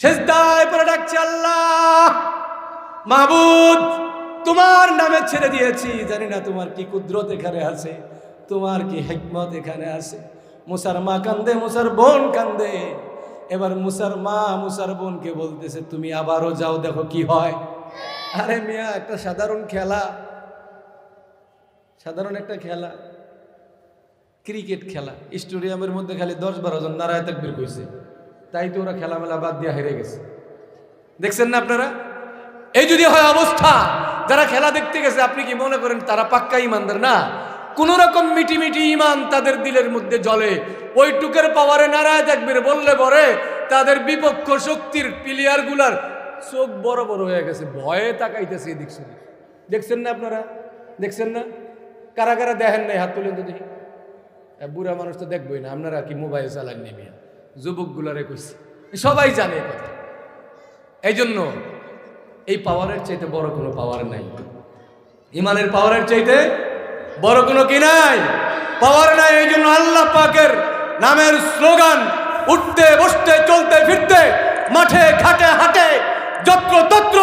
শেষদায় পরে ডাকছে আল্লাহ। মাহবুদ তোমার নামে ছেড়ে দিয়েছি। জানি না তোমার কি কুদরত এখানে আছে, তোমার কি হেকমত এখানে আছে। মুসার মা কান্দে, মুসার বোন কান্দে। এবার মুসার মা, মুসার বোনকে বলতেছে, তুমি আবারও যাও, দেখো কি হয়। আরে মিয়া, একটা সাধারণ খেলা। সাধারণ একটা খেলা। ক্রিকেট খেলা। স্টেডিয়ামের মধ্যে খালি দশ বারো জন নারায় তাকবির কইছে তাই তো ওরা খেলামেলা বাদ দিয়ে হেরে গেছে। দেখছেন না আপনারা? এই যদি হয় অবস্থা, যারা খেলা দেখতে গেছে, আপনি কি মনে করেন তারা পাক্কা ইমানদার? না কোন রকম মিটি মিটি ইমান তাদের দিলের মধ্যে জলে ওই টুকের পাওয়ারে নারায় দেখবে বললে পরে তাদের বিপক্ষ শক্তির প্লেয়ারগুলার চোখ বড় বড় হয়ে গেছে। ভয়ে তাকাইতেছে এদিক সেদিক। দেখছেন না আপনারা? দেখছেন না? কারা কারা দেখেন নাই হাত তুলেন তো দেখি। বুড়া মানুষ তো দেখবই না। আপনারা কি মোবাইল চালান নেবে যুবকগুলারে কইছে। সবাই জানে এ কথা। এই জন্য এই পাওয়ারের চাইতে বড় কোনো পাওয়ার নাই। ইমানের পাওয়ারের চাইতে বড় কোনো কি নাই? পাওয়ার নাই এই জন্য আল্লাহ পাকের নামের স্লোগান, উঠতে, বসতে, চলতে, ফিরতে, মাঠে, ঘাটে, হাটে, যত্র তত্র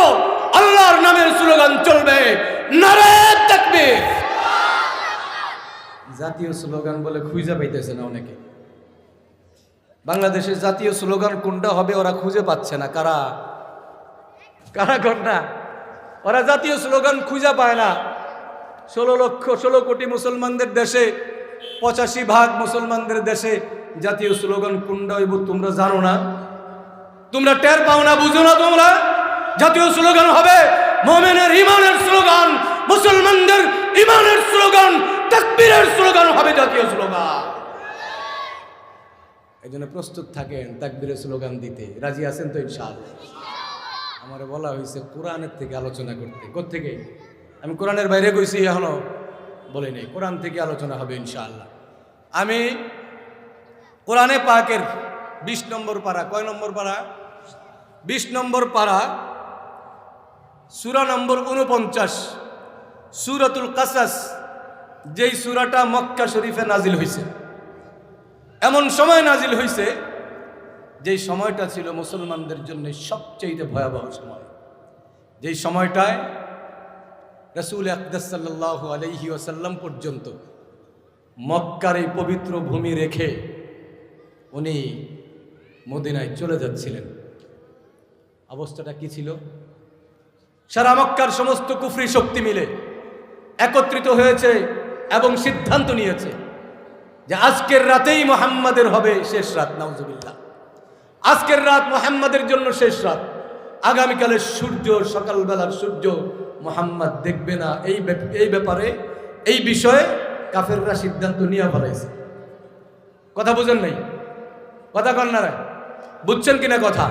আল্লাহর নামের স্লোগান চলবে। নারে থাকবে জাতীয় স্লোগান বলে খুঁজে পাইতেছে না অনেকে। বাংলাদেশের জাতীয় স্লোগান কোনটা হবে ওরা খুঁজে পাচ্ছে না। কারা? কারা কন্যা? ওরা জাতীয় স্লোগান খুঁজে পায় না। ষোলো লক্ষ, ষোলো কোটি মুসলমানদের দেশে, পঁচাশি ভাগ মুসলমানদের দেশে জাতীয় স্লোগান কোনটা হইব তোমরা জানো না। তোমরা টের পাও না, বুঝো না তোমরা। জাতীয় স্লোগান হবে মোমেনের ইমানের স্লোগান, মুসলমানদের ইমানের স্লোগান, তাকবীরের স্লোগান হবে জাতীয় স্লোগান। এই জন্য প্রস্তুত থাকেন তাকবীরের স্লোগান দিতে। রাজি আছেন তো ইনশাআল্লাহ? আমার বলা হয়েছে কোরআনের থেকে আলোচনা করতে। কোথেকে আমি কোরআনের বাইরে কইছি, এখনও বলি নাই। কোরআন থেকে আলোচনা হবে ইনশাআল্লাহ। আমি কোরআনে পাকের বিশ নম্বর পারা, কয় নম্বর পারা? বিশ নম্বর পারা, সুরা নম্বর উনপঞ্চাশ সুরাতুল কাসাস, যেই সুরাটা মক্কা শরীফে নাজিল হয়েছে এমন সময় নাজিল হয়েছে যেই সময়টা ছিল মুসলমানদের জন্য সবচেয়ে ভয়াবহ সময়। যেই সময়টায় রসুল আকদাসাল্লাহ আলহি ওসাল্লাম পর্যন্ত মক্কার এই পবিত্র ভূমি রেখে উনি মদিনায় চলে যাচ্ছিলেন। অবস্থাটা কি ছিল? সারা মক্কার সমস্ত কুফরি শক্তি মিলে একত্রিত হয়েছে এবং সিদ্ধান্ত নিয়েছে যে আজকের রাতেই মোহাম্মদের হবে শেষ রাত, নাউজুবিল্লাহ। আজকের রাত মোহাম্মদের জন্য শেষ রাত। আগামীকালের সূর্য, সকালবেলার সূর্য মোহাম্মদ দেখবে না। এই এই ব্যাপারে, এই বিষয়ে কাফেররা সিদ্ধান্ত নিয়ে ফেলাইছে। কথা বুঝেন নাই? কথা কন না বুঝছেন কিনা কথা?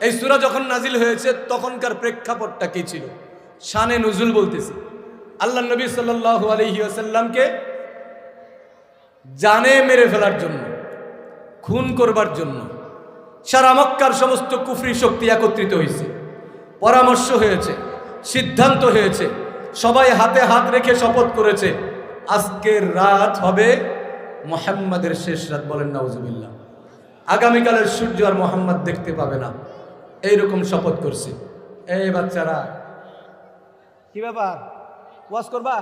এই সুরা যখন নাজিল হয়েছে, তখনকার প্রেক্ষাপটটা কি ছিল? শানে নজুল বলতেছে। আল্লাহ নবী সাল্লাহ আলহি আসাল্লামকে জানে মেরে ফেলার জন্য, খুন করবার জন্য। সারা মক্কার সমস্ত কুফরি শক্তি একত্রিত হয়েছে পরামর্শ হয়েছে, সিদ্ধান্ত হয়েছে, সবাই হাতে হাত রেখে শপথ করেছে, আজকের রাত হবে মোহাম্মদের শেষ রাত বলেন নাউজুবিল্লাহ। আগামীকালের সূর্য আর মোহাম্মদ দেখতে পাবে না, এইরকম শপথ করছে। এই বাচ্চারা। কি ব্যাপার? ওয়াজ করবা?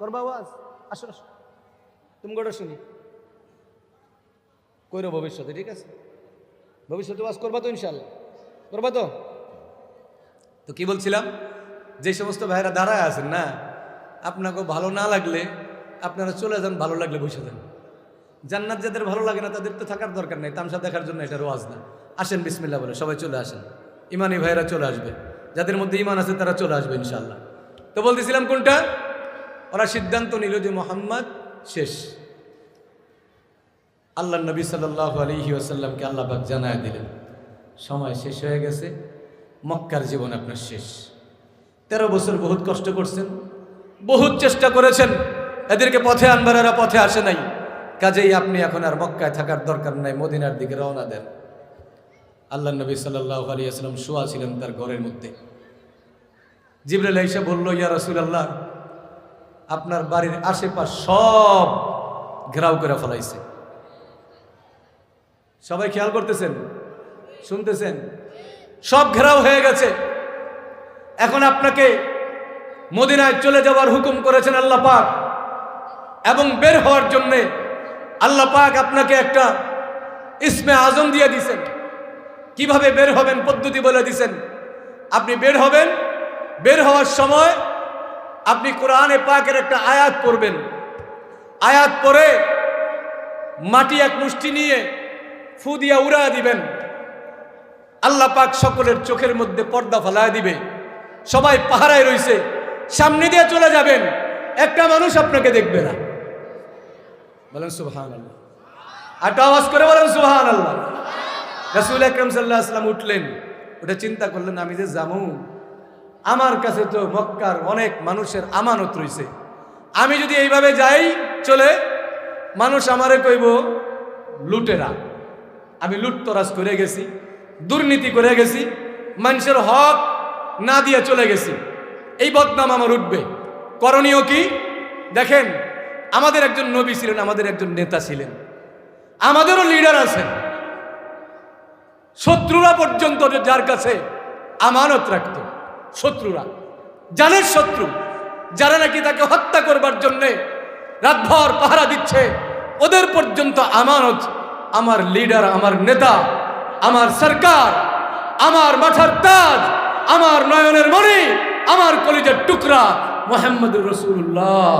করবা ওয়াজ? আসো আসো। তুমি গোটা শুনি। কইরো ভবিষ্যতে, ঠিক আছে? ভবিষ্যতে ওয়াজ করবা তো ইনশাল্লাহ করবা তো? তো কি বলছিলাম? যে সমস্ত ভাইরা দাঁড়ায় আছেন না, আপনাকে ভালো না লাগলে আপনারা চলে যান, ভালো লাগলে বসে যান। জান্নাত যাদের ভালো লাগে না, তাদের তো থাকার দরকার নেই, তামসা দেখার জন্য এটা রোয়াজ না। আসেন বিসমিল্লা বলে, সবাই চলে আসেন। ইমানি ভাইরা চলে আসবে। যাদের মধ্যে ইমান আছে, তারা চলে আসবে ইনশাল্লাহ তো বলতেছিলাম কোনটা? ওরা সিদ্ধান্ত নিল যে মোহাম্মদ শেষ। আল্লাহ নবী সাল্লাহ আলহি আসাল্লামকে আল্লাহ পাক জানায় দিলেন, সময় শেষ হয়ে গেছে, মক্কার জীবন আপনার শেষ। তেরো বছর বহুত কষ্ট করছেন, বহুত চেষ্টা করেছেন, এদেরকে পথে আনবার এরা পথে আসে নাই। কাজেই আপনি এখন আর মক্কায় থাকার দরকার নাই, মদিনার দিকে রওনা দেন। আল্লাহ নবী সাল্লাহ আলী আসলাম শোয়া ছিলেন তার ঘরের মধ্যে। জিবরাল এসে বলল, ইয়া রসুলাল্লাহ আপনার বাড়ির আশেপাশ সব ঘেরাও করে ফেলাইছে। সবাই খেয়াল করতেছেন? শুনতেছেন? সব ঘেরাও হয়ে গেছে। এখন আপনাকে মদিনায় চলে যাওয়ার হুকুম করেছেন আল্লাহ পাক। এবং বের হওয়ার জন্যে আল্লাহ পাক আপনাকে একটা ইসমে আজম দিয়ে দিছেন কীভাবে বের হবেন পদ্ধতি বলে দিছেন আপনি বের হবেন, বের হওয়ার সময় আপনি কোরআনে পাকের একটা আয়াত পড়বেন। আয়াত পড়ে মাটি এক মুষ্টি নিয়ে ফু দিয়া উড়া দিবেন। আল্লাহ পাক সকলের চোখের মধ্যে পর্দা ফেলায় দিবে। সবাই পাহারায় রইছে, সামনে দিয়ে চলে যাবেন। একটা মানুষ আপনাকে দেখবে না। বলেন সুবহান আল্লাহ আটা আওয়াজ করে বলেন সুবহান আল্লাহ রাসুল আকরম সাল্লাহ আসলাম উঠলেন। ওটা চিন্তা করলেন, আমি যে জামু আমার কাছে তো মক্কার অনেক মানুষের আমানত রইছে। আমি যদি এইভাবে যাই চলে, মানুষ আমারে কইব, লুটেরা, আমি লুটতরাজ করে গেছি, দুর্নীতি করে গেছি, মানুষের হক না দিয়ে চলে গেছি। এই বদনাম আমার উঠবে। করণীয় কি? দেখেন, আমাদের একজন নবী ছিলেন, আমাদের একজন নেতা ছিলেন। আমাদেরও লিডার আছেন। শত্রুরা পর্যন্ত যার কাছে আমানত রাখত। শত্রুরা। জানের শত্রু, যারা নাকি তাকে হত্যা করবার জন্যে রাতভর পাহারা দিচ্ছে, ওদের পর্যন্ত আমানত, আমার লিডার আমার নেতা, আমার সরকার, আমার মাথার তাজ, আমার নয়নের মণি, আমার কলিজের টুকরা মোহাম্মদুর রসুল্লাহ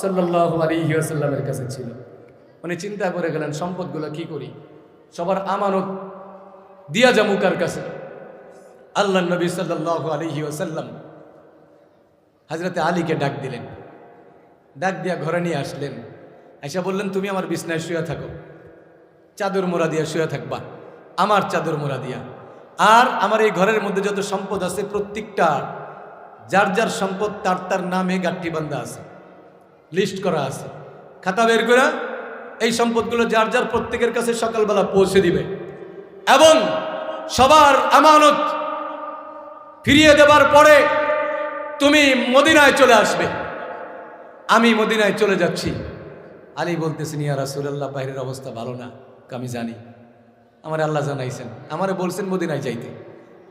সাল্লাহ আলহিহাসাল্লামের কাছে ছিল। উনি চিন্তা করে গেলেন, সম্পদগুলো কি করি? সবার আমানত দিয়া জামুকার কাছে? আল্লাহ নবী সাল্লাহ আলহি ওসাল্লাম হাজরতে আলীকে ডাক দিলেন। ডাক দিয়া ঘরে নিয়ে আসলেন। এসে বললেন, তুমি আমার বিছনায় শুয়ে থাকো। চাদর মোড়া দিয়া শুয়ে থাকবা। আমার চাদর মোড়া দিয়া। আর আমার এই ঘরের মধ্যে যত সম্পদ আছে প্রত্যেকটা, যার যার সম্পদ তার তার নামে গাঠি বান্ধা আছে। লিস্ট করা আছে। খাতা বের করে এই সম্পদগুলো যার যার প্রত্যেকের কাছে সকালবেলা পৌঁছে দিবে। এবং সবার আমানত ফিরিয়ে দেবার পরে তুমি মদিনায় চলে আসবে। আমি মদিনায় চলে যাচ্ছি। আলী বলতেছেন, ইয়া রাসুলাল্লাহ, বাইরের অবস্থা ভালো না? আমি জানি। আমার আল্লাহ জানাইছেন। আমারে বলছেন, মদিনায় যাইতে।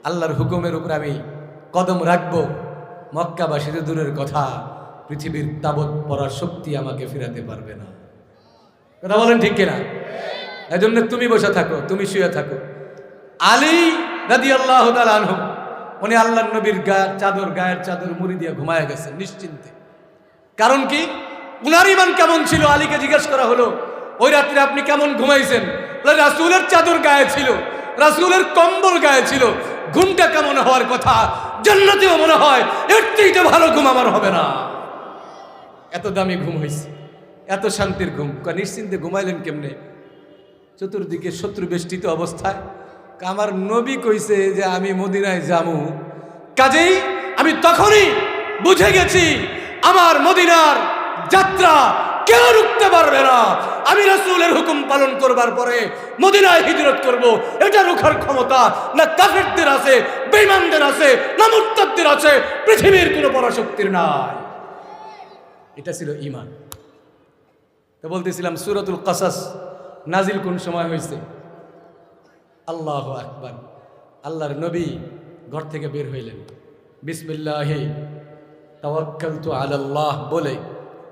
আল্লাহর হুকুমের উপর আমি কদম রাখব। মক্কাবাসীদের দূরের কথা, পৃথিবীর তাবৎ পড়ার শক্তি আমাকে ফিরাতে পারবে না। কথা বলেন ঠিক কিনা? এই জন্য তুমি বসে থাকো, তুমি শুয়ে থাকো। আলী রাদি আল্লাহ আনহু উনি আল্লাহ নবীর গায়ের চাদর গায়ের চাদর মুড়ি দিয়ে ঘুমায় গেছেন নিশ্চিন্তে। কারণ কি? উনার ইমান কেমন ছিল? আলীকে জিজ্ঞেস করা হলো, ওই রাত্রে আপনি কেমন ঘুমাইছেন? রাসূলের চাদর গায়ে ছিল, রাসূলের কম্বল গায়ে ছিল, ঘুমটা কেমন হওয়ার কথা? জান্নাতেও মনে হয় এর থেকে ভালো ঘুম আমার হবে না। এত দামি ঘুম হয়েছে এত শান্তির ঘুম। নিশ্চিন্তে ঘুমাইলেন কেমনে? চতুর্দিকে শত্রু বেষ্টিত অবস্থায় আমার নবী কইছে যে আমি মদিনায় যামু। কাজেই আমি তখনই বুঝে গেছি আমার মদিনার যাত্রা কেউ রুখতে পারবে না। আমি রাসূলের হুকুম পালন করবার পরে মদিনায় হিজরত করব। এটা রুখার ক্ষমতা না কাফেরদের আছে, বেঈমানদের আছে, না মুত্তাদদের আছে, পৃথিবীর কোনো পরাশক্তির নাই। এটা ছিল ইমান তো বলতেছিলাম সুরতুল কাসাস নাজিল কোন সময় হয়েছে? আল্লাহ আকবার। আল্লাহর নবী ঘর থেকে বের হইলেন। বিসমিল্লাহে তাওয়াক্কাল তো আল্লাহ বলে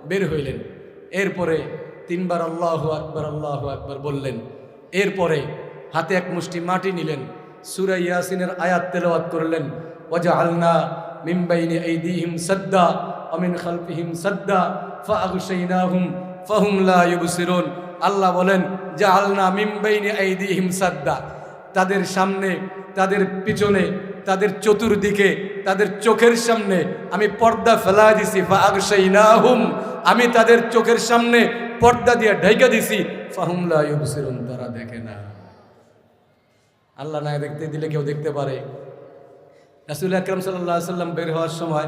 বের হইলেন। এরপরে তিনবার আল্লাহ আকবার আল্লাহ আকবার বললেন। এরপরে হাতে এক মুষ্টি মাটি নিলেন, সুরা ইয়াসিনের আয়াত তেলাওয়াত করলেন। ওজা আলনা মিম্বাইনে এইদিহিম সদ্দা অমিন খালফিহিম সদ্দা ফাগশাইনাহুম ফাহুম লা ইউবসিরুন। আল্লাহ বলেন যে আলনা মিম্বাইনে এইদিহিম সদ্দা। তাদের সামনে, তাদের পিছনে, তাদের চতুর্দিকে, তাদের চোখের সামনে আমি পর্দা ফেলা দিছি ফাগশাইনাহুম আমি তাদের চোখের সামনে পর্দা দিয়ে ঢাইকা দিছি। ফাহুম লা ইউবসিরুন, তারা দেখে না। আল্লাহ না দেখতে দিলে কেউ দেখতে পারে। রাসুল আকরম সাল্লাহ সাল্লাম বের হওয়ার সময়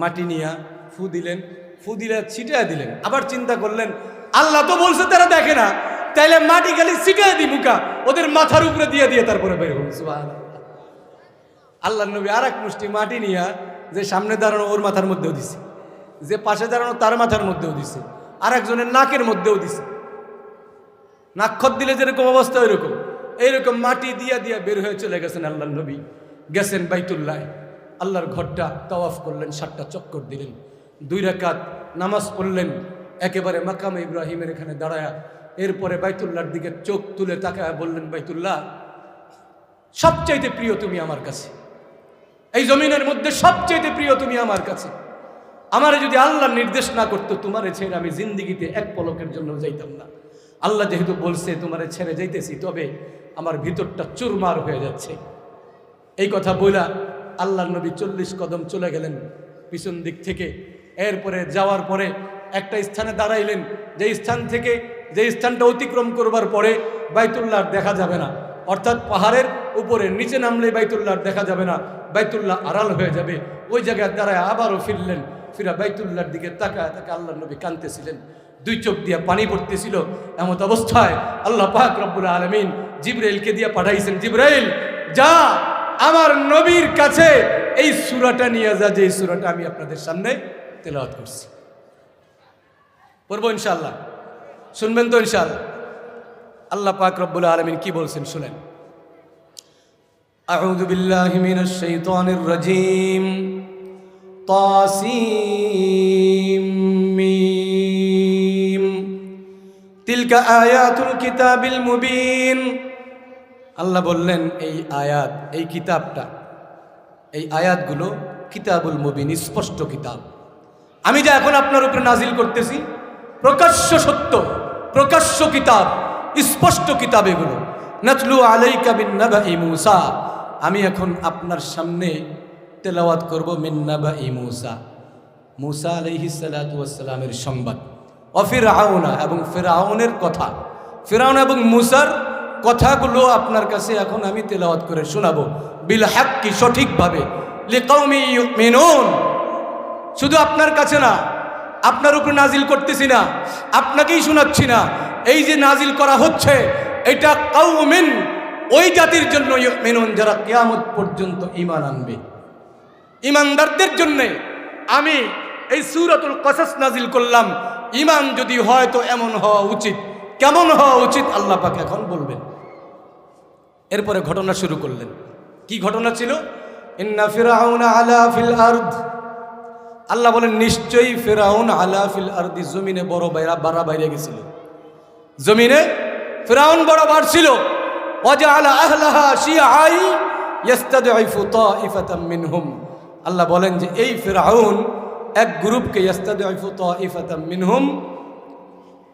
মাটি নিয়া ফু দিলেন, ফু দিলে ছিটিয়ে দিলেন। আবার চিন্তা করলেন, আল্লাহ তো বলছে তারা দেখে না। তাইলে মাটি খালি ছিটিয়ে দি মুখা ওদের মাথার উপরে দিয়ে দিয়ে তারপরে বের হল। আল্লাহ নবী আর এক মুষ্টি মাটি নিয়া যে সামনে দাঁড়ানো ওর মাথার মধ্যেও দিছে, যে পাশে দাঁড়ানো তার মাথার মধ্যেও দিছে আর একজনের নাকের মধ্যেও দিছে। নাক্ষর দিলে যেরকম অবস্থা ওইরকম। এইরকম মাটি দিয়া দিয়া বের হয়ে চলে গেছেন আল্লাহ নবী। গেছেন বাইতুল্লাহ। আল্লাহর ঘরটা তাওয়াফ করলেন, সাতটা চক্কর দিলেন। দুই রাকাত নামাজ পড়লেন, একেবারে মাকামে ইব্রাহিমের এখানে দাঁড়ায়া এরপরে বাইতুল্লাহর দিকে চোখ তুলে তাকায় বললেন, বাইতুল্লাহ, সবচাইতে প্রিয় তুমি আমার কাছে। এই জমিনের মধ্যে সবচাইতে প্রিয় তুমি আমার কাছে। আমারে যদি আল্লাহ নির্দেশ না করতো, তোমারে ছেড়ে আমি জিন্দিগিতে এক পলকের জন্য যাইতাম না। আল্লাহ যেহেতু বলছে, তোমারে ছেড়ে যাইতেছি, তবে আমার ভিতরটা চুরমার হয়ে যাচ্ছে। এই কথা বইলা আল্লাহ নবী চল্লিশ কদম চলে গেলেন পিছন দিক থেকে। এরপরে যাওয়ার পরে একটা স্থানে দাঁড়াইলেন। যে স্থান থেকে যে স্থানটা অতিক্রম করবার পরে বাইতুল্লাহ দেখা যাবে না। অর্থাৎ পাহাড়ের উপরে নিচে নামলে বাইতুল্লাহ দেখা যাবে না, বাইতুল্লাহ আড়াল হয়ে যাবে। ওই জায়গায় দাঁড়ায় আবারও ফিরলেন, ফিরা বাইতুল্লাহর দিকে তাকায় তাকে আল্লাহ নবী কানতেছিলেন দুই চোখ দিয়ে পানি পড়তেছিল, এমত অবস্থায় আল্লাহ পাক রব্বুল আলমিন জিব্রাইলকে দিয়ে পাঠাইছেন, জিব্রাইল, যা আমার নবীর কাছে এই সুরাটা নিয়ে যা যে সুরাটা আমি আপনাদের সামনে তেলাওয়াত করছি। পড়ব ইনশাল্লাহ শুনবেন তো ইনশাল্লাহ আল্লাহ পাক রব্বুল আলমিন কি বলছেন শুনেন أعوذ بالله من الشيطان الرجيم طاسيم ميم تلك آيات الكتاب المبين আল্লাহ বললেন এই আয়াত এই কিতাবটা এই আয়াতগুলো কিতাবুল মুবিন স্পষ্ট কিতাব আমি যা এখন আপনার উপরে নাজিল করতেছি প্রকাশ্য সত্য প্রকাশ্য কিতাব, স্পষ্ট কিতাব এগুলো। নাচলু আলাইকা বিন নাবাই মুসা। আমি এখন আপনার সামনে তেলাওয়াত করব মিন নাবাই মুসা। মুসা আলাইহি সালামের সংবাদ। অফির আউনা এবং ফেরাউনের কথা। ফেরাউন এবং মুসার কথাগুলো আপনার কাছে এখন আমি তেলাওয়াত করে শোনাবো। বিল হাক্কি, সঠিকভাবে। লিকাউমি ইউমিনুন। শুধু আপনার কাছে না আপনার উপরে নাজিল করতেছি না, আপনাকেই শোনাচ্ছি না। এই যে নাজিল করা হচ্ছে, এটা কাউ কাউমিন ওই জাতির জন্য মেনুন যারা কেয়ামত পর্যন্ত ইমান আনবে। ইমানদারদের জন্যে আমি এই সুরাতুল কসাস নাজিল করলাম। ইমান যদি হয় তো এমন হওয়া উচিত। কেমন হওয়া উচিত আল্লাহ পাক এখন বলবেন। এরপরে ঘটনা শুরু করলেন। কি ঘটনা ছিল? ইন্না ফিরাউনা আলা ফিল আরদ। আল্লাহ বলেন, নিশ্চয়ই ফেরাউন আলা ফিল আরদি জমিনে বড় বাইরা বাড়া বাইরে গেছিল। জমিনে ফেরাউন বড় বাড়ছিল। আল্লাহ বলেন যে, এই ফেরাউন এক গ্রুপকে মিনহুম।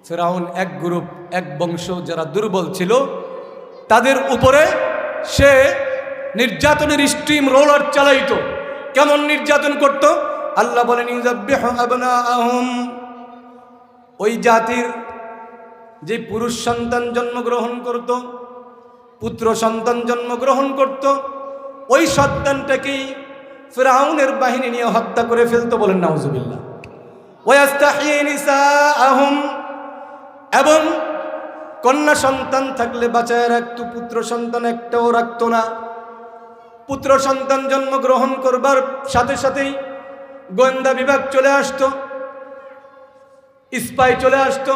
ফেরাউন এক গ্রুপ, এক বংশ যারা দুর্বল ছিল, তাদের উপরে সে নির্যাতনের স্ট্রিম রোলার চালাইতো। কেমন নির্যাতন করত? আল্লাহ বলেন ওই জাতির যে পুরুষ সন্তান জন্মগ্রহণ করত, পুত্র সন্তান জন্মগ্রহণ করত, ওই সন্তানটাকেই ফেরাউনের বাহিনী নিয়ে হত্যা করে ফেলতো বলেন, নাউজুবিল্লাহ। ওয়াস্তাহিয়ে নিসাআহুম। এবং কন্যা সন্তান থাকলে বাঁচায় রাখতো, পুত্র সন্তান একটাও রাখতো না। পুত্র সন্তান জন্মগ্রহণ করবার সাথে সাথেই গোয়েন্দা বিভাগ চলে আসতো, স্পাই চলে আসতো,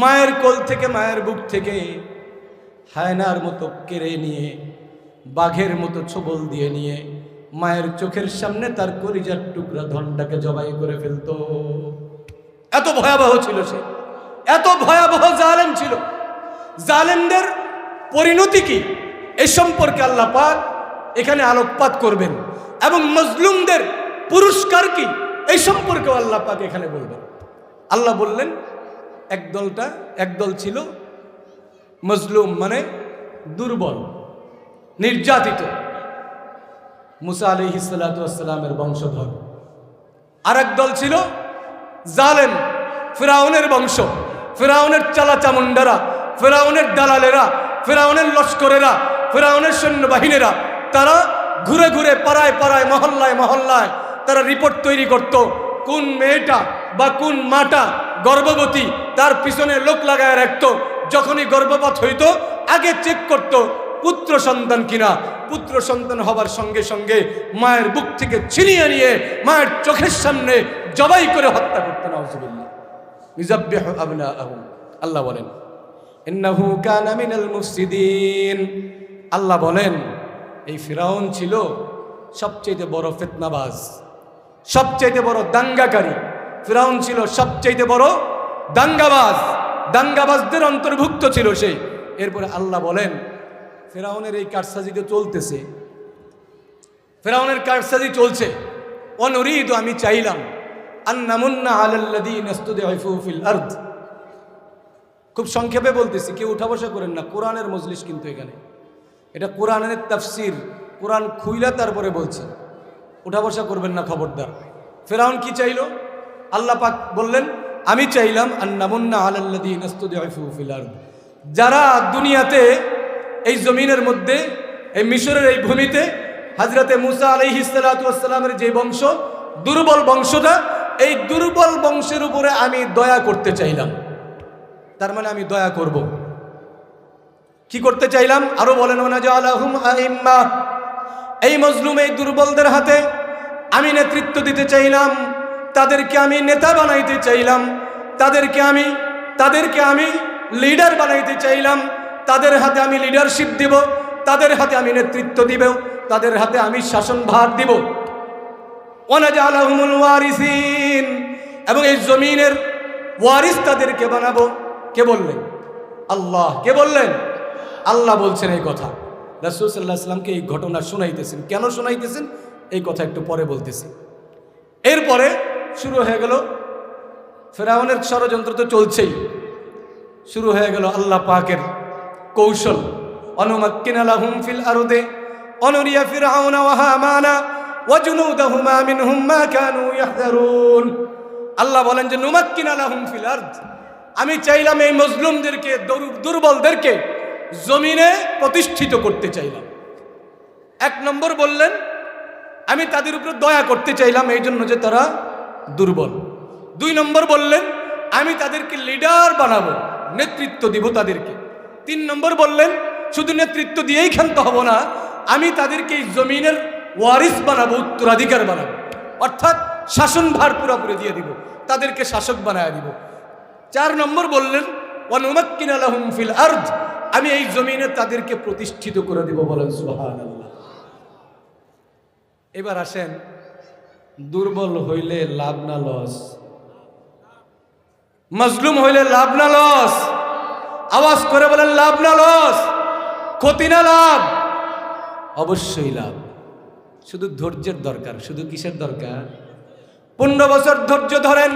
মায়ের কোল থেকে মায়ের বুক থেকে হায়নার মতো কেড়ে নিয়ে, বাঘের মতো ছবল দিয়ে নিয়ে মায়ের চোখের সামনে তার কলিজার টুকরা ধনটাকে জবাই করে ফেলতো। এত ভয়াবহ ছিল সে। এত ভয়াবহ জালেম ছিল। জালেমদের পরিণতি কি? এ সম্পর্কে আল্লাহ পাক এখানে আলোকপাত করবেন এবং মজলুমদের পুরস্কার কি? এই সম্পর্কেও আল্লাহ পাক এখানে বলবেন। আল্লাহ বললেন, এক দলটা একদল ছিল মজলুম মানে দুর্বল, নির্যাতিত। মুসা আলি হিসালামের বংশধর। আর এক দল ছিল জালেম, ফেরাউনের বংশ। ফেরাউনের চালা চামুন্ডারা ফেরাউনের দালালেরা, ফেরাউনের লস্করেরা, ফেরাউনের সৈন্যবাহিনীরা, তারা ঘুরে ঘুরে পাড়ায় পাড়ায়, মহল্লায় মহল্লায় তারা রিপোর্ট তৈরি করত। কোন মেয়েটা বা কোন মাটা গর্ভবতী, তার পিছনে লোক লাগায় রাখত, যখনই গর্ভপাত হইত, আগে চেক করত, পুত্র সন্তান কিনা। পুত্র সন্তান হবার সঙ্গে সঙ্গে মায়ের বুক থেকে ছিনিয়ে নিয়ে মায়ের চোখের সামনে জবাই করে হত্যা করতেন আল্লাহ বলেন মুফসিদিন। আল্লাহ বলেন, এই ফিরাউন ছিল সবচেয়ে বড় ফিতনাবাজ। সবচেয়ে বড় দাঙ্গাকারী। ফিরাউন ছিল সবচেয়ে বড় দাঙ্গাবাজ। দাঙ্গাবাজদের অন্তর্ভুক্ত ছিল সে। এরপরে আল্লাহ বলেন, ফেরাউনের এই কারসাজি তো চলতেছে। ফেরাউনের কারসাজি চলছে। অনরিদ আমি চাইলাম আরদ। খুব সংক্ষেপে বলতেছি, কেউ উঠা বসা করেন না। কোরআনের মজলিস কিন্তু এখানে। এটা কোরআনের তাফসির। কোরআন খুইলা তারপরে বলছি। উঠা বসা করবেন না খবরদার। ফেরাউন কি চাইলো? আল্লাহ পাক বললেন, আমি চাইলাম আন্নামুন্না ফিল যারা দুনিয়াতে এই জমিনের মধ্যে, এই মিশরের এই ভূমিতে হাজরতে মুসা আলহি সালাতামের যে বংশ, দুর্বল বংশটা, এই দুর্বল বংশের উপরে আমি দয়া করতে চাইলাম। তার মানে আমি দয়া করব। কি করতে চাইলাম? আরও বলেন ওনা যে আলাহুম এই মজলুম এই দুর্বলদের হাতে আমি নেতৃত্ব দিতে চাইলাম, তাদেরকে আমি নেতা বানাইতে চাইলাম, তাদেরকে আমি তাদেরকে আমি লিডার বানাইতে চাইলাম, তাদের হাতে আমি লিডারশিপ দিব, তাদের হাতে আমি নেতৃত্ব দিব, তাদের হাতে আমি শাসন ভার দিব। ওয়ারিসিন। এবং এই জমিনের ওয়ারিস তাদেরকে বানাবো। কে বললেন? আল্লাহ। কে বললেন? আল্লাহ বলছেন এই কথা। রাসূল সাল্লামকে এই ঘটনা শোনাইতেছেন? কেন শোনাইতেছেন? এই কথা একটু পরে বলতেছি। এরপরে শুরু হয়ে গেল, ফেরাউনের ষড়যন্ত্র তো চলছেই। শুরু হয়ে গেল আল্লাহ পাকের কৌশল। অনুমাক্কিন আলাহুম ফিল আরদে, অনুরিয়া ফিরআউনা ওয়া হামানা ওয়া জুনুদাহুমা মিনহুম মা কানু ইয়াহযারুন আল্লাহ বলেন যে, নুমাক্কিন আলাহুম ফিল আরদ। আমি চাইলাম এই মজলুমদেরকে, দুর্বলদেরকে জমিনে প্রতিষ্ঠিত করতে চাইলাম। এক নম্বর বললেন, আমি তাদের উপরে দয়া করতে চাইলাম, এই জন্য যে তারা দুর্বল। দুই নম্বর বললেন, আমি তাদেরকে লিডার বানাবো, নেতৃত্ব দিব তাদেরকে। তিন নম্বর বললেন, শুধু নেতৃত্ব দিয়েই ক্ষান্ত হব না, আমি তাদেরকে এই জমিনের ওয়ারিস বানাবো, উত্তরাধিকার বানাবো। অর্থাৎ শাসনভার পুরোপুরি দিয়ে দিব, তাদেরকে শাসক বানায় দিব। চার নম্বর বললেন ওয়ানুমাক্কিন আলাহুম ফিল আরদ আমি এই জমিনে তাদেরকে প্রতিষ্ঠিত করে দিব বলেন, সুবহানাল্লাহ। এবার আসেন, দুর্বল হইলে লাভ না লস? মজলুম হইলে লাভ না লস? আওয়াজ করে বলেন, লাভ না লস? ক্ষতি না লাভ? অবশ্যই লাভ। শুধু ধৈর্যের দরকার, শুধু কিসের দরকার? পনেরো বছর ধৈর্য ধরেন,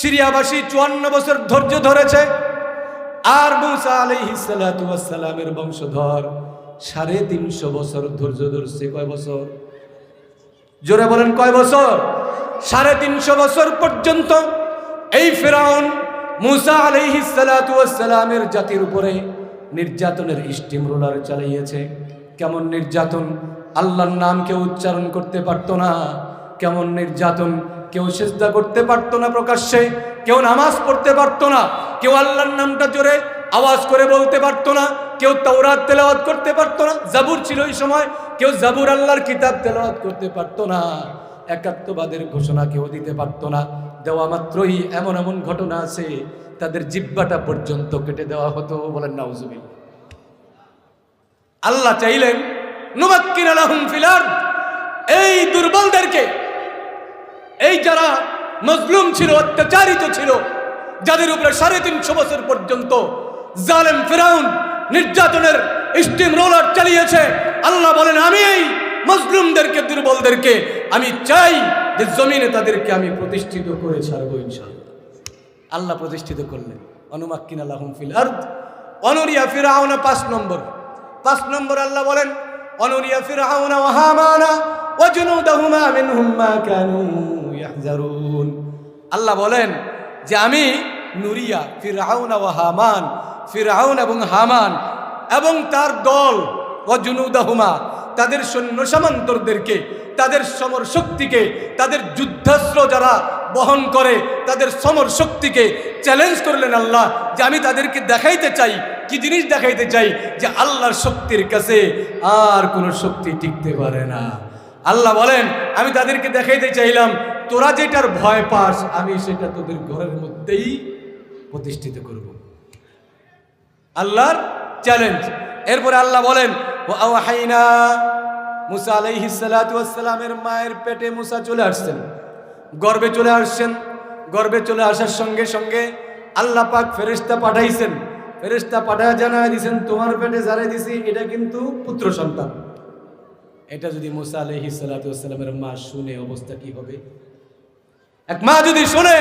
সিরিয়াবাসী চুয়ান্ন বছর ধৈর্য ধরেছে। আর মুসা আলাইহিসালামের বংশধর সাড়ে তিনশো বছর ধৈর্য ধরছে। কয় বছর? জোরে বলেন, কয় বছর? সাড়ে তিনশো বছর পর্যন্ত এই ফেরাউন মুসা আলাইহিসালামের জাতির উপরে নির্যাতনের স্টিম রোলার চালিয়েছে। কেমন নির্যাতন? আল্লাহর নাম কেউ উচ্চারণ করতে পারতো না। কেমন নির্যাতন? কেউ সেজদা করতে পারতো না প্রকাশ্যে, কেউ নামাজ পড়তে পারতো না, কেউ আল্লাহর নামটা জোরে আওয়াজ করে বলতে পারতো না, কেউ তাওরাত তেলাওয়াত করতে পারতো না, জাবুর ছিল ওই সময়, কেউ জাবুর আল্লাহর কিতাব তেলাওয়াত করতে পারতো না, একাত্মবাদের ঘোষণা কেউ দিতে পারতো না, দেওয়া মাত্রই এমন এমন ঘটনা আছে, তাদের জিব্বাটা পর্যন্ত কেটে দেওয়া হতো বলেন নাউজুবিল আল্লাহ চাইলেন, নুমাক্কিন আলাহুম ফিল আরদ, এই দুর্বলদেরকে এই যারা মজলুম ছিল, অত্যাচারিত ছিল, যাদের উপরে সাড়ে তিনশো বছর পর্যন্ত জালেম ফেরাউন নির্যাতনের স্টিম রোলার চালিয়েছে, আল্লাহ বলেন, আমি এই মজলুমদেরকে, দুর্বলদেরকে আমি চাই যে জমিনে তাদেরকে আমি প্রতিষ্ঠিত করে ছাড়বো ইনশাআল্লাহ। আল্লাহ প্রতিষ্ঠিত করলেন। অনুমাক্কিন আল্লাহম ফিল আর্দ, অনুরিয়া ফিরাউনা পাঁচ নম্বর। পাঁচ নম্বর আল্লাহ বলেন, অনুরিয়া ফিরাউনা ওয়া আল্লাহ বলেন যে আমি নুরিয়া ওয়া হামান ফিরাউন এবং হামান এবং তার দল ও জুনুদাহুমা তাদের সৈন্য সামান্তরদেরকে, তাদের সমর শক্তিকে, তাদের যুদ্ধাস্ত্র যারা বহন করে, তাদের সমর শক্তিকে চ্যালেঞ্জ করলেন আল্লাহ যে আমি তাদেরকে দেখাইতে চাই। কি জিনিস দেখাইতে চাই? যে আল্লাহর শক্তির কাছে আর কোনো শক্তি টিকতে পারে না। আল্লাহ বলেন, আমি তাদেরকে দেখাইতে চাইলাম, তোরা যেটার ভয় পাস, আমি সেটা তোদের ঘরের মধ্যেই প্রতিষ্ঠিত করব। আল্লাহর চ্যালেঞ্জ এরপরে আল্লাহ বলেন, "ওয়া আওহাইনা মুসা আলাইহিস সালাতু ওয়াস সালামের মায়ের পেটে মুসা চলে আসছেন। গর্বে চলে আসছেন। গর্বে চলে আসার সঙ্গে সঙ্গে আল্লাহ পাক ফেরেশতা পাঠাইছেন। ফেরেশতা পাঠায় জানায় দিছেন, তোমার পেটে যারে দিছি, এটা কিন্তু পুত্র সন্তান। এটা যদি মুসা আলাইহিস সালাতু ওয়াস সালামের মা শুনে অবস্থা কি হবে? এক মা যদি শোনে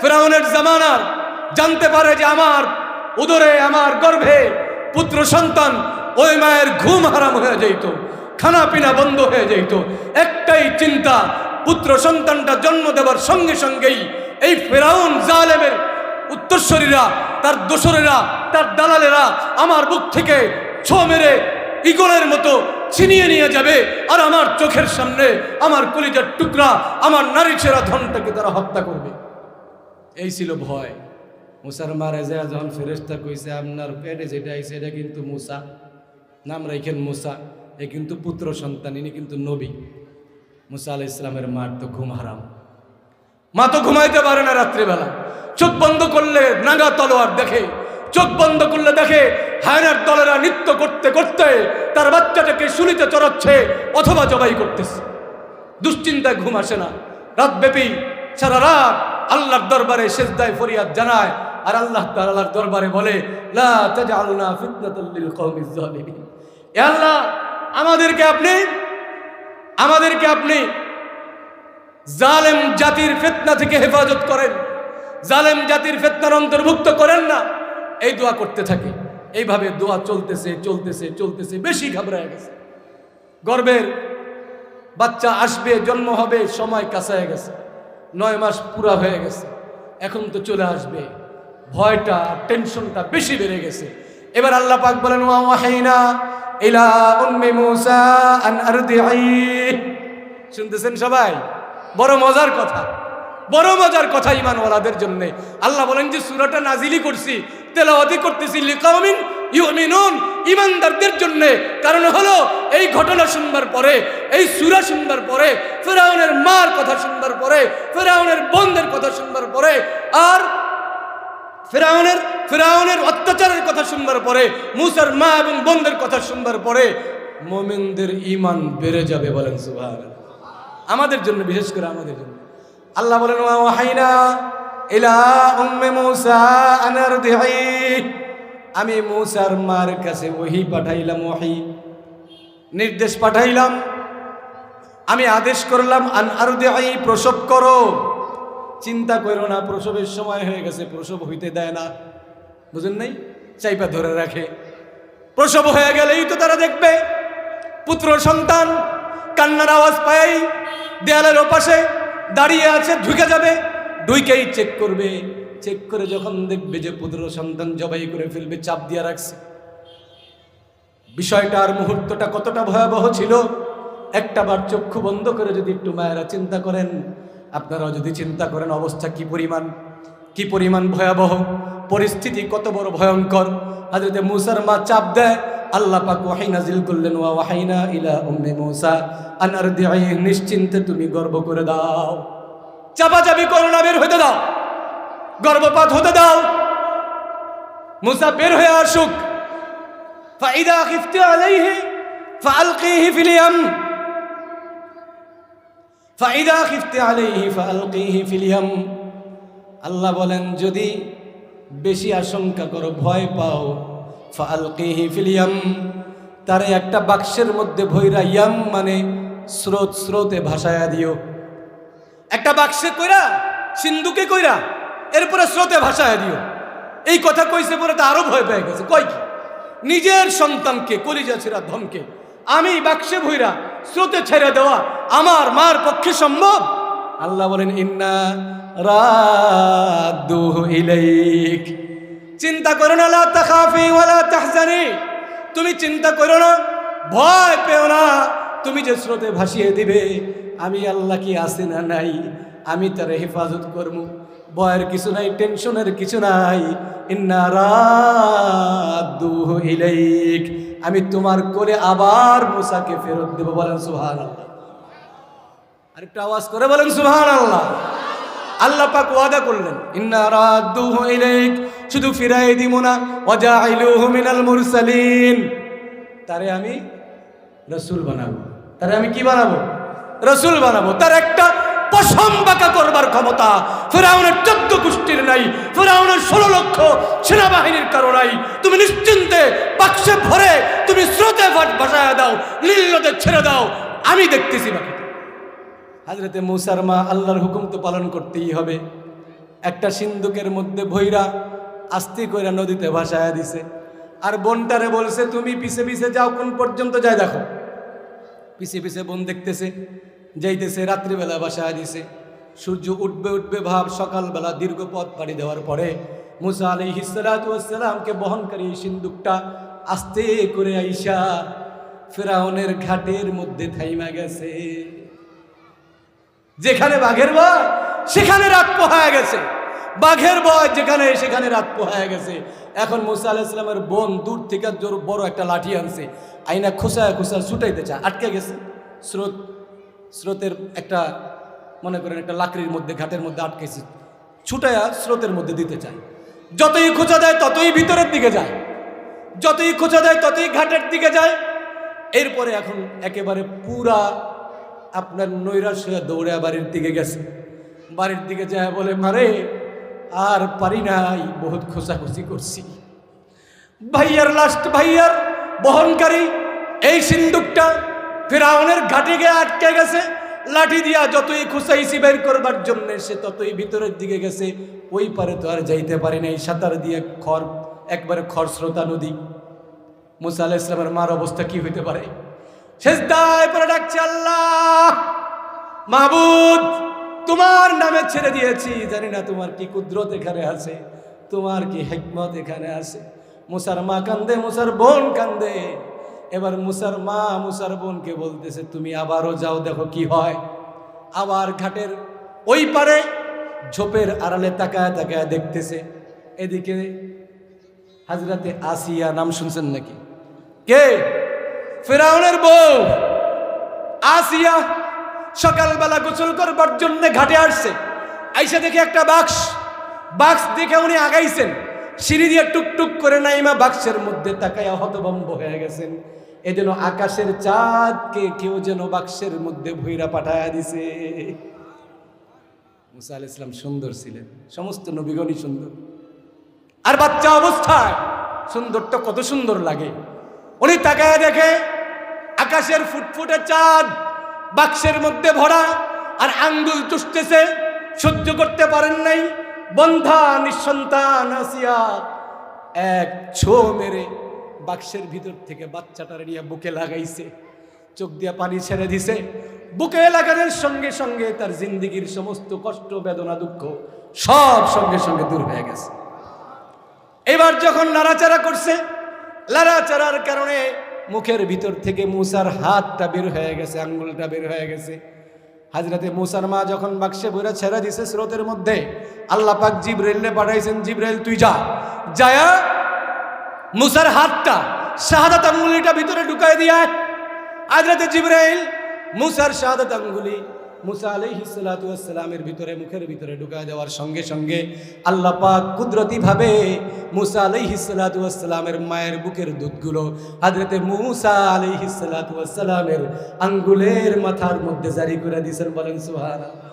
ফেরাউনের জামানার, জানতে পারে যে আমার উদরে, আমার গর্ভে পুত্র সন্তান ওই মায়ের ঘুম হারাম হয়ে যাইত খানা পিনা বন্ধ হয়ে যাইত। একটাই চিন্তা, পুত্র সন্তানটা জন্ম দেবার সঙ্গে সঙ্গেই এই ফেরাউন জালেমের উত্তরস্বরীরা তার দোসরেরা, তার দালালেরা আমার বুক থেকে ছো মেরে ইগলের মতো ছিনিয়ে নিয়ে যাবে। আর আমার চোখের সামনে আমার কলিজার টুকরা, আমার নারী ছেঁড়া ধনটাকে তারা হত্যা করবে। এই ছিল ভয়। মুসার মারে যায় যখন ফেরেস্তা কইছে, আপনার পেটে যেটা আইছে, এটা কিন্তু মুসা। নাম রাখেন মুসা। এ কিন্তু পুত্র সন্তান, ইনি কিন্তু নবী। মুসা আল ইসলামের মার তো ঘুম হারাম। মা তো ঘুমাইতে পারে না রাত্রিবেলা। চোখ বন্ধ করলে নাগা তলোয়ার দেখে চোখ বন্ধ করলে দেখে হায়নার দলেরা নৃত্য করতে করতে তার বাচ্চাটাকে শুলিতে চড়াচ্ছে অথবা জবাই করতেছে। দুশ্চিন্তায় ঘুম আসে না। রাতব্যাপী সারা রাত আল্লাহর দরবারে সেজদায় ফরিয়াদ জানায় আর আল্লাহ তাআলার দরবারে বলে আল্লাহ, আমাদেরকে আপনি আমাদেরকে আপনি জালেম জাতির ফিতনা থেকে হেফাজত করেন। জালেম জাতির ফিতনার অন্তর্ভুক্ত করেন না। এই দোয়া করতে থাকে। এইভাবে দোয়া চলতেছে চলতেছে চলতেছে, বেশি ঘাবড়ায় গেছে। গর্বের বাচ্চা আসবে, জন্ম হবে, সময় কাছায় গেছে। নয় মাস পুরা হয়ে গেছে। এখন তো চলে আসবে। ভয়টা, টেনশনটা বেশি বেড়ে গেছে। এবার আল্লাহ পাক বলেন, ওয়া ওয়াহাইনা ইলা উম্মি মূসা আন আরদিহি। শুনতেছেন সবাই? বড় মজার কথা। বড় মজার কথা ইমানওয়ালাদের জন্য। আল্লাহ বলেন যে, সুরাটা নাজিলি করছি। তেলাওয়াতি করতেছি লিকাউমিন ইউমিনুন ইমানদারদের জন্য। কারণ হলো, এই ঘটনা শুনবার পরে, এই সুরা শুনবার পরে, ফেরাউনের মার কথা শুনবার পরে, ফেরাউনের বন্ধের কথা শুনবার পরে, আর ফেরাউনের ফেরাউনের অত্যাচারের কথা শুনবার পরে, মুসার মা এবং বোনদের কথা শুনবার পরে, মোমিনদের ইমান বেড়ে যাবে বলেন সুভাষ আমাদের জন্য, বিশেষ করে আমাদের জন্য। আল্লাহ বলেন ওয়াহাইনা আমি মুসার মার কাছে ওহি পাঠাইলাম, ওহি নির্দেশ পাঠাইলাম। আমি আদেশ করলাম আন আরদিহি প্রসব করো। চিন্তা করো না, প্রসবের সময় হয়ে গেছে, প্রসব হইতে দেয় না। বুঝেন নাই? চাইপা ধরে রাখে। প্রসব হয়ে গেলেই তো তারা দেখবে। পুত্র সন্তান, কান্নার আওয়াজ পাই, দেয়ালের ওপাশে দাঁড়িয়ে আছে, ঢুকে যাবে। ঢুকেই চেক করবে। চেক করে যখন দেখবে যে পুত্র সন্তান জবাই করে ফেলবে, চাপ দিয়ে রাখছে। বিষয়টার মুহূর্তটা কতটা ভয়াবহ ছিল, একটা বার চক্ষু বন্ধ করে যদি একটু মায়েরা চিন্তা করেন, আপনারাও যদি চিন্তা করেন অবস্থা কি পরিমাণ কি পরিমাণ ভয়াবহ, পরিস্থিতি কত বড় ভয়ঙ্কর। হাজরতে মুসার মা চাপ দেয়, আল্লাহ পাক ওয়াহি নাজিল করলেন, ওয়া ওয়াহাইনা ইলা উম্মে মুসা আন আরদিহি নিশ্চিন্তে তুমি গর্ব করে দাও। চাপাচাপি করো না বের হতে দাও গর্ভপাত হতে দাও মুসা বের হয়ে আসুক فإذا خفت عليه فألقيه في اليم فإذا خفت عليه فألقيه في اليم আল্লাহ বলেন যদি বেশি আশঙ্কা করো ভয় পাও ফালকিহি ফিলিয়াম তারে একটা বাক্সের মধ্যে ভৈরা ইয়াম মানে স্রোত স্রোতে ভাসায়া দিও একটা বাক্সে কইরা, সিন্ধুকে কইরা, এরপরে স্রোতে ভাসায়া দিও। এই কথা কইছে পরে তো আরও ভয় পেয়ে গেছে। কয় কি? নিজের সন্তানকে, কলিজা ছেড়া ধমকে আমি বাক্সে ভইরা স্রোতে ছেড়ে দেওয়া আমার মার পক্ষে সম্ভব? আল্লাহ বলেন, ইন্না ইলাইক। চিন্তা করো না, লা তুমি চিন্তা করো না, ভয় পেও না। তুমি যে স্রোতে ভাসিয়ে দিবে আমি আল্লাহ কি আছে না নাই? আমি তার হেফাজত করব। ভয়ের কিছু নাই, টেনশনের কিছু নাই। ইলাইক। আমি তোমার কোলে আবার মুসাকে ফেরত দেব, বলেন সুবহানাল্লাহ। আরেকটা আওয়াজ করে বলেন সুবহানাল্লাহ। আল্লাহ আল্লাহ পাক ওয়াদা করলেন, ইন্না রাদ্দুহু শুধু ফিরাই দিব না, ওয়াজাইলুহু মিনাল মুরসালিন। তারে আমি রসুল বানাবো। তারে আমি কি বানাবো? রসুল বানাবো। তার একটা পশম বাঁকা করবার ক্ষমতা ফেরাউনের চোদ্দ গোষ্ঠীর নাই, ফেরাউনের ষোলো লক্ষ সেনাবাহিনীর কারও নাই। তুমি নিশ্চিন্তে বাক্সে ভরে তুমি স্রোতে ভাসায় দাও, নীল ছেড়ে দাও, আমি দেখতেছি বাকিটা। হাজরতে মৌসার মা আল্লাহর হুকুম তো পালন করতেই হবে। একটা সিন্ধুকের মধ্যে ভৈরা আস্তি কইরা নদীতে ভাসায় দিছে। আর বোনটারে বলছে, তুমি পিছে পিছে যাও, কোন পর্যন্ত যায় দেখো। পিছে পিছে বোন দেখতেছে। যাইতেছে রাত্রিবেলা বাসায় দিছে। সূর্য উঠবে উঠবে ভাব সকালবেলা দীর্ঘ পথ পাড়ি দেওয়ার পরে মুসা আলী হিসালামকে বহনকারী সিন্দুকটা আস্তে করে আইসা ফেরাউনের ঘাটের মধ্যে থাইমা গেছে। যেখানে বাঘের ভয়, সেখানে রাত পোহায় গেছে। বাঘের ভয় যেখানে, সেখানে রাত পোহায় গেছে। এখন মুসা আলাহিসামের বোন দূর থেকে জোর বড় একটা লাঠি আনছে। আইনা খুসায় খুসা ছুটাইতে চায়, আটকে গেছে। স্রোত স্রোতের একটা, মনে করেন একটা লাকড়ির মধ্যে, ঘাটের মধ্যে আটকেছি। ছুটাইয়া স্রোতের মধ্যে দিতে চায় যতই খোঁচা দেয়, ততই ভিতরের দিকে যায়। যতই খোঁচা দেয়, ততই ঘাটের দিকে যায়। এরপরে এখন একেবারে পুরা আপনার নৈরাশ হয়ে দৌড়ে বাড়ির দিকে গেছে। বাড়ির দিকে যায় বলে, মারে, আর পারি নাই, বহুত খোঁচাখুচি করছি। ভাইয়ার লাস্ট ভাইয়ার বহনকারী, এই সিন্দুকটা ফেরাউনের ঘাটে গিয়ে আটকে গেছে, লাঠি দিয়া যতই খুসাইছি বের করবার জন্য সে ততই ভিতরের দিকে গেছে। ওই পারে তো আর যাইতে পারি নাই, সাঁতার দিয়ে খড়, একবারে খরস্রোতা নদী। মুসা আলাহ ইসলামের মার অবস্থা কি হইতে পারে? শেষ দায় পরে ডাকছে, আল্লাহ মাহবুদ তোমার নামে ছেড়ে দিয়েছি, জানি না তোমার কি কুদরত এখানে আছে, তোমার কি হেকমত এখানে আছে। মুসার মা কান্দে, মুসার বোন কান্দে। এবার মুসার মা, মুসার বোনকে বলতেছে, তুমি আবারও যাও, দেখো কি হয়। আবার ঘাটের ওই পারে ঝোপের আড়ালে তাকায় তাকায় দেখতেছে, এদিকে হাজরাতে আসিয়া নাম শুনছেন নাকি? কে? ফেরাউনের বউ। আসিয়া সকালবেলা গোসল করবার জন্য ঘাটে আসছে। আইসা দেখে একটা বাক্স। বাক্স দেখে উনি আগাইছেন। সিঁড়ি দিয়ে টুকটুক করে নাইমা বাক্সের মধ্যে তাকায় হতভম্ব হয়ে গেছেন। যেন আকাশের চাঁদকে কেউ যেন বাক্সের মধ্যে ভুইরা পাঠায়া দিছে। মুসা আল ইসলাম সুন্দর ছিলেন, সমস্ত নবীগণই সুন্দর। আর বাচ্চা অবস্থায় সুন্দরটা কত সুন্দর লাগে। উনি তাকায় দেখে আকাশের ফুটফুটে চাঁদ বাক্সের মধ্যে ভরা আর আঙ্গুল চুষতেছে সহ্য করতে পারেন নাই। বন্ধা নিঃসন্তান আসিয়া এক ছো মেরে বাক্সের ভিতর থেকে বাচ্চাটার নিয়ে বুকে লাগাইছে। চোখ দিয়া পানি ছেড়ে দিছে। বুকে লাগানোর সঙ্গে সঙ্গে তার জিন্দিগির সমস্ত কষ্ট, বেদনা, দুঃখ সব সঙ্গে সঙ্গে দূর হয়ে গেছে। এবার যখন নাড়াচাড়া করছে, নাড়াচাড়ার কারণে মুখের ভিতর থেকে মুসার হাতটা বের হয়ে গেছে, আঙ্গুলটা বের হয়ে গেছে। হাজরাতে মুসার মা যখন বাক্সে বইরা ছেড়ে দিছে স্রোতের মধ্যে, আল্লাহ পাক জিব্রাইলে পাঠাইছেন, জিব্রাইল, তুই যা। যায়া? মুসার হাতটা শাহাদাত আঙ্গুলিটা ভিতরে ঢুকাই দিয়া হাজরাতে জিব্রাইল মুসার শাহাদাত আঙ্গুলি মুসা আলাইহিস সালাতু ভিতরে, মুখের ভিতরে ঢুকায় দেওয়ার সঙ্গে সঙ্গে আল্লাহ পাক কুদরতি ভাবে মুসা আলাইহিস সালাতু মায়ের বুকের দুধগুলো হযরতে মুসা আলাইহিস সালাতু সালামের আঙ্গুলের মাথার মধ্যে জারি করে দিয়েছেন। বলেন সুবহানাল্লাহ।